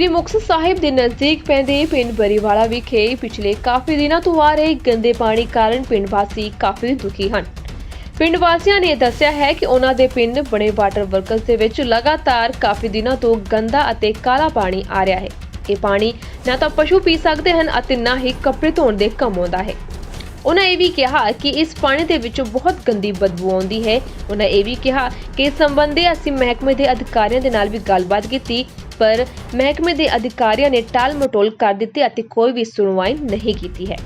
ਸ੍ਰੀ ਮੁਕਤਸਰ ਸਾਹਿਬ ਦੇ ਨਜ਼ਦੀਕ ਪੈਂਦੇ ਪਿੰਡ ਬਰੀਵਾਲਾ ਵਿਖੇ ਪਿਛਲੇ ਕਾਫੀ ਦਿਨਾਂ ਤੋਂ ਆ ਰਹੇ ਗੰਦੇ ਪਾਣੀ ਕਾਰਨ ਪਿੰਡ ਵਾਸੀ ਕਾਫੀ ਦੁਖੀ ਹਨ। ਪਿੰਡ ਵਾਸੀਆਂ ਨੇ ਦੱਸਿਆ ਹੈ ਕਿ ਉਹਨਾਂ ਦੇ ਪਿੰਡ ਬਣੇ ਵਾਟਰ ਵਰਕਸ ਦੇ ਵਿੱਚ ਲਗਾਤਾਰ ਕਾਫੀ ਦਿਨਾਂ ਤੋਂ ਗੰਦਾ ਅਤੇ ਕਾਲਾ ਪਾਣੀ ਆ ਰਿਹਾ ਹੈ। ਇਹ ਪਾਣੀ ਨਾ ਤਾਂ ਪਸ਼ੂ ਪੀ ਸਕਦੇ ਹਨ ਅਤੇ ਨਾ ਹੀ ਕੱਪੜੇ ਧੋਣ ਦੇ ਕੰਮ ਆਉਂਦਾ ਹੈ। ਉਹਨਾਂ ਇਹ ਵੀ ਕਿਹਾ ਕਿ ਇਸ ਪਾਣੀ ਦੇ ਵਿੱਚੋਂ ਬਹੁਤ ਗੰਦੀ ਬਦਬੂ ਆਉਂਦੀ ਹੈ। ਉਹਨਾਂ ਇਹ ਵੀ ਕਿਹਾ ਕਿ ਇਸ ਸੰਬੰਧੀ ਅਸੀਂ ਮਹਿਕਮੇ ਦੇ ਅਧਿਕਾਰੀਆਂ ਦੇ ਨਾਲ ਵੀ ਗੱਲਬਾਤ ਕੀਤੀ ਪਰ ਮਹਿਕਮੇ ਦੇ ਅਧਿਕਾਰੀਆਂ ਨੇ ਟਾਲ ਮਟੋਲ ਕਰ ਦਿੱਤੀ ਅਤੇ ਕੋਈ ਵੀ ਸੁਣਵਾਈ ਨਹੀਂ ਕੀਤੀ ਹੈ।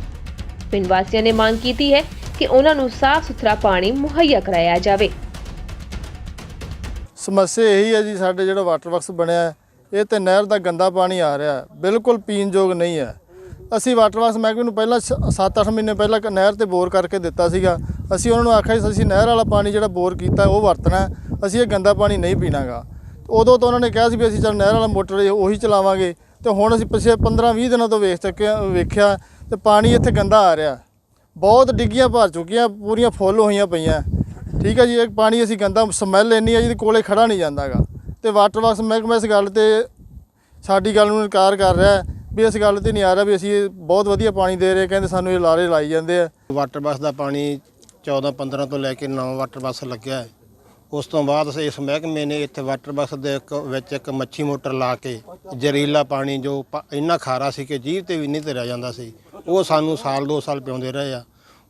ਪਿੰਡ ਵਾਸੀਆਂ ਨੇ ਮੰਗ ਕੀਤੀ ਹੈ ਕਿ ਉਹਨਾਂ ਨੂੰ ਸਾਫ਼ ਸੁਥਰਾ ਪਾਣੀ ਮੁਹੱਈਆ ਕਰਾਇਆ ਜਾਵੇ। ਸਮੱਸਿਆ ਇਹੀ ਹੈ ਜੀ ਸਾਡੇ ਜਿਹੜਾ ਵਾਟਰ ਵਰਕਸ ਬਣਿਆ ਹੈ, ਇਹ ਤੇ ਨਹਿਰ ਦਾ ਗੰਦਾ ਪਾਣੀ ਆ ਰਿਹਾ ਹੈ, ਬਿਲਕੁਲ ਪੀਣ ਯੋਗ ਨਹੀਂ ਹੈ। ਅਸੀਂ ਵਾਟਰ ਵਾਸ ਮਹਿਕਮੇ ਨੂੰ ਪਹਿਲਾਂ 7-8 ਮਹੀਨੇ ਪਹਿਲਾਂ ਨਹਿਰ ਤੇ ਬੋਰ ਕਰਕੇ ਦਿੱਤਾ ਸੀਗਾ। ਅਸੀਂ ਉਹਨਾਂ ਨੂੰ ਆਖਿਆ ਸੀ, ਅਸੀਂ ਨਹਿਰ ਵਾਲਾ ਪਾਣੀ ਜਿਹੜਾ ਬੋਰ ਕੀਤਾ, ਉਹ ਵਰਤਣਾ ਅਸੀਂ ਇਹ ਗੰਦਾ ਪਾਣੀ ਨਹੀਂ ਪੀਣਾਗਾ। ਉਦੋਂ ਤੋਂ ਉਹਨਾਂ ਨੇ ਕਿਹਾ ਸੀ ਵੀ ਅਸੀਂ ਚੱਲ ਨਹਿਰ ਵਾਲਾ ਮੋਟਰ ਇਹ ਉਹੀ ਚਲਾਵਾਂਗੇ ਤੇ ਹੁਣ ਅਸੀਂ ਪਿਛਲੇ 15-20 ਦਿਨਾਂ ਤੋਂ ਵੇਖ ਚੁੱਕੇ ਹਾਂ, ਵੇਖਿਆ ਤੇ ਪਾਣੀ ਇੱਥੇ ਗੰਦਾ ਆ ਰਿਹਾ। ਬਹੁਤ ਡਿੱਗੀਆਂ ਭਰ ਚੁੱਕੀਆਂ, ਪੂਰੀਆਂ ਫੁੱਲ ਹੋਈਆਂ ਪਈਆਂ। ਠੀਕ ਹੈ ਜੀ, ਇਹ ਪਾਣੀ ਅਸੀਂ ਗੰਦਾ ਸਮੈਲ ਇੰਨੀ ਹੈ ਜਿਹਦੇ ਕੋਲੇ ਖੜਾ ਨਹੀਂ ਜਾਂਦਾਗਾ। ਤੇ ਵਾਟਰ ਵਰਕਸ ਮਹਿਕਮਾ ਇਸ ਗੱਲ ਤੇ ਸਾਡੀ ਗੱਲ ਨੂੰ ਇਨਕਾਰ ਕਰ ਰਿਹਾ ਵੀ ਇਸ ਗੱਲ ਤੇ ਨਹੀਂ ਆ ਰਿਹਾ ਵੀ ਅਸੀਂ ਇਹ ਬਹੁਤ ਵਧੀਆ ਪਾਣੀ ਦੇ ਰਹੇ, ਕਹਿੰਦੇ ਸਾਨੂੰ ਇਹ ਲਾਰੇ ਲਾਈ ਜਾਂਦੇ ਆ। ਵਾਟਰ ਬੱਸ ਦਾ ਪਾਣੀ 14 15 ਤੋਂ ਲੈ ਕੇ 9 ਵਾਟਰ ਬੱਸ ਲੱਗਿਆ ਹੈ। ਉਸ ਤੋਂ ਬਾਅਦ ਅਸੀਂ ਇਸ ਮਹਿਕਮੇ ਨੇ ਇੱਥੇ ਵਾਟਰ ਬੱਸ ਦੇ ਇੱਕ, ਵਿੱਚ ਇੱਕ ਮੱਛੀ ਮੋਟਰ ਲਾ ਕੇ ਜ਼ਹਿਰੀਲਾ ਪਾਣੀ ਜੋ ਇੰਨਾ ਖਾਰਾ ਸੀ ਕਿ ਜੀਭ ਤੇ ਵੀ ਨਹੀਂ ਧਰਿਆ ਜਾਂਦਾ ਸੀ। ਉਹ ਸਾਨੂੰ ਸਾਲ 2 ਸਾਲ ਪਿਉਂਦੇ ਰਹੇ ਆ।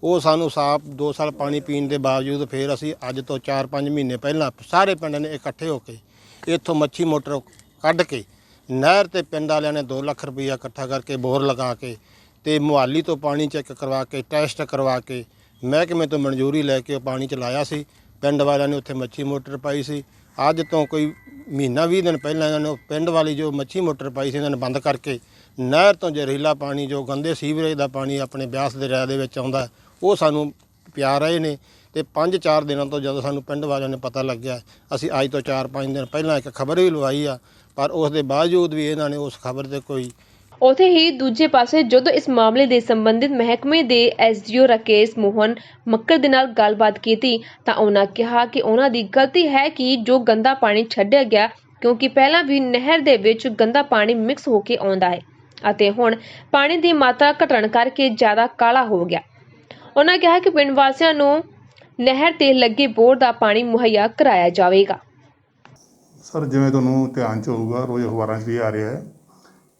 ਉਹ ਸਾਨੂੰ ਸਾਫ਼ 2 ਸਾਲ ਪਾਣੀ ਪੀਣ ਦੇ ਬਾਵਜੂਦ ਫਿਰ ਅਸੀਂ ਅੱਜ ਤੋਂ 4-5 ਮਹੀਨੇ ਪਹਿਲਾਂ ਸਾਰੇ ਪਿੰਡ ਨੇ ਇਕੱਠੇ ਹੋ ਕੇ ਇੱਥੋਂ ਮੱਛੀ ਮੋਟਰ ਕੱਢ ਕੇ ਨਹਿਰ ਤੇ ਪਿੰਡ ਵਾਲਿਆਂ ਨੇ 2 ਲੱਖ ਰੁਪਈਆ ਇਕੱਠਾ ਕਰਕੇ ਬੋਰ ਲਗਾ ਕੇ ਤੇ ਮੁਹਾਲੀ ਤੋਂ ਪਾਣੀ ਚੈੱਕ ਕਰਵਾ ਕੇ, ਟੈਸਟ ਕਰਵਾ ਕੇ, ਮਹਿਕਮੇ ਤੋਂ ਮਨਜ਼ੂਰੀ ਲੈ ਕੇ ਉਹ ਪਾਣੀ ਚਲਾਇਆ ਸੀ। ਪਿੰਡ ਵਾਲਿਆਂ ਨੇ ਉੱਥੇ ਮੱਛੀ ਮੋਟਰ ਪਾਈ ਸੀ। ਅੱਜ ਤੋਂ ਕੋਈ ਮਹੀਨਾ 20 ਦਿਨ ਪਹਿਲਾਂ ਇਹਨਾਂ ਨੇ ਪਿੰਡ ਵਾਲੀ ਜੋ ਮੱਛੀ ਮੋਟਰ ਪਾਈ ਸੀ ਇਹਨਾਂ ਨੇ ਬੰਦ ਕਰਕੇ ਨਹਿਰ ਤੋਂ ਜ਼ਹਿਰੀਲਾ ਪਾਣੀ, ਜੋ ਗੰਦੇ ਸੀਵਰੇਜ ਦਾ ਪਾਣੀ ਆਪਣੇ ਬਿਆਸ ਦੇ ਦਰਿਆ ਦੇ ਵਿੱਚ ਆਉਂਦਾ, ਉਹ ਸਾਨੂੰ ਪਿਆ ਰਹੇ ਨੇ। ਤੇ 5-4 ਦਿਨਾਂ ਤੋਂ ਜਦੋਂ ਸਾਨੂੰ ਪਿੰਡ ਵਾਲਿਆਂ ਨੇ ਪਤਾ ਲੱਗਿਆ, ਅਸੀਂ ਅੱਜ ਤੋਂ 4-5 ਦਿਨ ਪਹਿਲਾਂ ਇੱਕ ਖਬਰ ਵੀ ਲਵਾਈ ਆ, ਪਰ ਉਸ ਦੇ ਬਾਵਜੂਦ ਵੀ ਇਹਨਾਂ ਨੇ ਉਸ ਖਬਰ ਤੇ ਕੋਈ ਉਥੇ ਹੀ ਦੂਜੇ ਪਾਸੇ ਜਦੋਂ ਇਸ ਮਾਮਲੇ ਦੇ ਸੰਬੰਧਿਤ ਮਹਿਕਮੇ ਦੇ ਐਸਡੀਓ ਰਾਕੇਸ਼ ਮੋਹਨ ਮੱਕਰ ਦੇ ਨਾਲ ਗੱਲਬਾਤ ਕੀਤੀ, ਤਾਂ ਉਹਨਾਂ ਕਿਹਾ ਕਿ ਉਹਨਾਂ ਦੀ ਗਲਤੀ ਹੈ ਕਿ ਜੋ ਗੰਦਾ ਪਾਣੀ ਛੱਡਿਆ ਗਿਆ, ਕਿਉਂਕਿ ਪਹਿਲਾਂ ਵੀ ਨਹਿਰ ਦੇ ਵਿੱਚ ਗੰਦਾ ਪਾਣੀ ਮਿਕਸ ਹੋ ਕੇ ਆਉਂਦਾ ਹੈ, ਅਤੇ ਹੁਣ ਪਾਣੀ ਦੀ ਮਾਤਰਾ ਘਟਣ ਕਰਕੇ ਜ਼ਿਆਦਾ ਕਾਲਾ ਹੋ ਗਿਆ। ਉਹਨਾਂ ਕਿਹਾ ਕਿ ਪਿੰਡ ਵਾਸੀਆਂ ਨੂੰ ਨਹਿਰ ਤੇ ਲੱਗੇ ਬੋਰ ਦਾ ਪਾਣੀ ਮੁਹੱਈਆ ਕਰਾਇਆ ਜਾਵੇਗਾ। ਸਰ, ਜਿਵੇਂ ਤੁਹਾਨੂੰ ਧਿਆਨ ਚ ਹੋਊਗਾ, ਰੋਜ਼ ਅਖਬਾਰਾਂ 'ਚ ਵੀ ਆ ਰਿਹਾ ਹੈ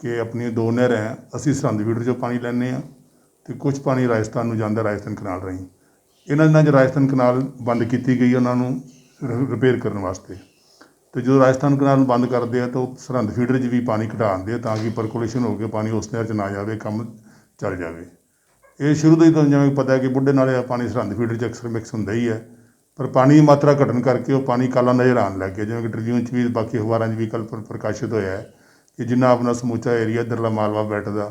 ਕਿ ਆਪਣੀ ਦੋ ਨਹਿਰਾਂ ਹੈ, ਅਸੀਂ ਸਰਹੰਦ ਫੀਡਰ 'ਚੋਂ ਪਾਣੀ ਲੈਂਦੇ ਆ ਤੇ ਕੁਝ ਪਾਣੀ ਰਾਜਸਥਾਨ ਨੂੰ ਜਾਂਦਾ ਰਾਜਸਥਾਨ ਕਨਾਲ ਰਾਹੀਂ। ਇਹਨਾਂ ਦਿਨਾਂ 'ਚ ਰਾਜਸਥਾਨ ਕਨਾਲ ਬੰਦ ਕੀਤੀ ਗਈ ਉਹਨਾਂ ਨੂੰ ਰਿਪੇਅਰ ਕਰਨ ਵਾਸਤੇ। ਤੇ ਜਦੋਂ ਰਾਜਸਥਾਨ ਕਨਾਲ ਨੂੰ ਬੰਦ ਕਰਦੇ ਆ ਤਾਂ ਉਹ ਸਰਹੰਦ ਫੀਡਰ 'ਚ ਵੀ ਪਾਣੀ ਘਟਾ ਦਿੰਦੇ ਆ ਤਾਂ ਕਿ ਪਰਕੂਲੇਸ਼ਨ ਹੋ ਕੇ ਪਾਣੀ ਉਸ ਨਹਿਰ 'ਚ ਨਾ ਜਾਵੇ, ਕੰਮ ਚੱਲ ਜਾਵੇ। ਇਹ ਸ਼ੁਰੂ ਤੋਂ ਹੀ ਤੁਹਾਨੂੰ ਜਿਵੇਂ ਪਤਾ ਹੈ ਕਿ ਬੁੱਢੇ ਨਾਲੇ ਦਾ ਪਾਣੀ ਸਰਹੰਦ ਫੀਡਰ 'ਚ ਅਕਸਰ ਮਿਕਸ ਹੁੰਦਾ ਹੀ ਹੈ। ਪਰ ਪਾਣੀ ਦੀ ਮਾਤਰਾ ਘਟਣ ਕਰਕੇ ਉਹ ਪਾਣੀ ਕਾਲਾ ਨਜ਼ਰ ਆਉਣ ਲੱਗ ਗਿਆ। ਜਿਵੇਂ ਕਿ ਟ੍ਰਿਬਿਊਨ 'ਚ ਵੀ ਬਾਕੀ ਅਖਬਾਰਾਂ 'ਚ ਵੀ ਕੱਲ੍ਹ ਪ੍ਰਕਾਸ਼ਿਤ ਹੋਇਆ ਹੈ ਕਿ ਜਿੰਨਾ ਆਪਣਾ ਸਮੁੱਚਾ ਏਰੀਆ ਦਰਲਾ ਮਾਲਵਾ ਬੈਲਟ ਦਾ,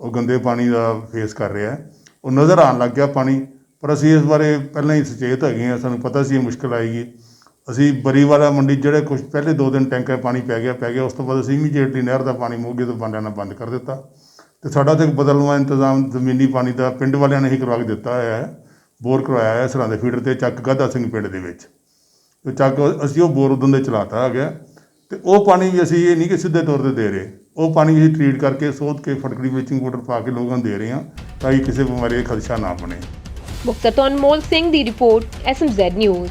ਉਹ ਗੰਦੇ ਪਾਣੀ ਦਾ ਫੇਸ ਕਰ ਰਿਹਾ ਹੈ। ਉਹ ਨਜ਼ਰ ਆਉਣ ਲੱਗ ਗਿਆ ਪਾਣੀ। ਪਰ ਅਸੀਂ ਇਸ ਬਾਰੇ ਪਹਿਲਾਂ ਹੀ ਸੁਚੇਤ ਹੈਗੇ ਹਾਂ। ਸਾਨੂੰ ਪਤਾ ਸੀ ਇਹ ਮੁਸ਼ਕਲ ਆਏਗੀ। ਅਸੀਂ ਬਰੀਵਾਲਾ ਮੰਡੀ ਜਿਹੜੇ ਕੁਝ ਪਹਿਲੇ ਦੋ ਦਿਨ ਟੈਂਕਰ ਪਾਣੀ ਪੈ ਗਿਆ ਪੈ ਗਿਆ। ਉਸ ਤੋਂ ਬਾਅਦ ਅਸੀਂ ਇਮੀਡੀਏਟਲੀ ਨਹਿਰ ਦਾ ਪਾਣੀ ਮੋਗੇ ਤੋਂ ਬੰਦ ਨਾਲ ਬੰਦ ਕਰ ਦਿੱਤਾ। ਤੇ ਸਾਡਾ ਤੇ ਬਦਲਵਾ ਇੰਤਜ਼ਾਮ ਜ਼ਮੀਨੀ ਪਾਣੀ ਦਾ ਪਿੰਡ ਵਾਲਿਆਂ ਨੇ ਹੀ ਕਰਵਾ ਕੇ ਦਿੱਤਾ ਹੋਇਆ ਹੈ। ਬੋਰ ਕਰਵਾਇਆ ਹੈ ਦੇ ਫੀਡਰ ਤੇ ਚੱਕ ਗਾਧਾ ਸਿੰਘ ਪਿੰਡ ਦੇ ਵਿੱਚ। ਤੇ ਚੱਕ ਅਸੀਂ ਉਹ ਬੋਰ ਉਦੋਂ ਦੇ ਚਲਾਤਾ ਆ ਗਿਆ ਤੇ ਉਹ ਪਾਣੀ ਵੀ ਅਸੀਂ ਇਹ ਨਹੀਂ ਕਿ ਸਿੱਧੇ ਤੌਰ ਤੇ ਦੇ ਰਹੇ। ਉਹ ਪਾਣੀ ਵੀ ਅਸੀਂ ਟ੍ਰੀਟ ਕਰਕੇ ਸੋਧ ਕੇ ਫਟਕੜੀ ਬਲੀਚਿੰਗ ਪਾਊਡਰ ਪਾ ਕੇ ਲੋਕਾਂ ਨੂੰ ਦੇ ਰਹੇ ਹਾਂ ਤਾਂ ਕਿ ਕਿਸੇ ਬਿਮਾਰੀ ਦਾ ਖਦਸ਼ਾ ਨਾ ਬਣੇ। ਮੁਖਤਰ ਤੋਂ ਅਨਮੋਲ ਸਿੰਘ ਦੀ ਰਿਪੋਰਟ ਐਸਐਮਜ਼ੈਡ ਨਿਊਜ਼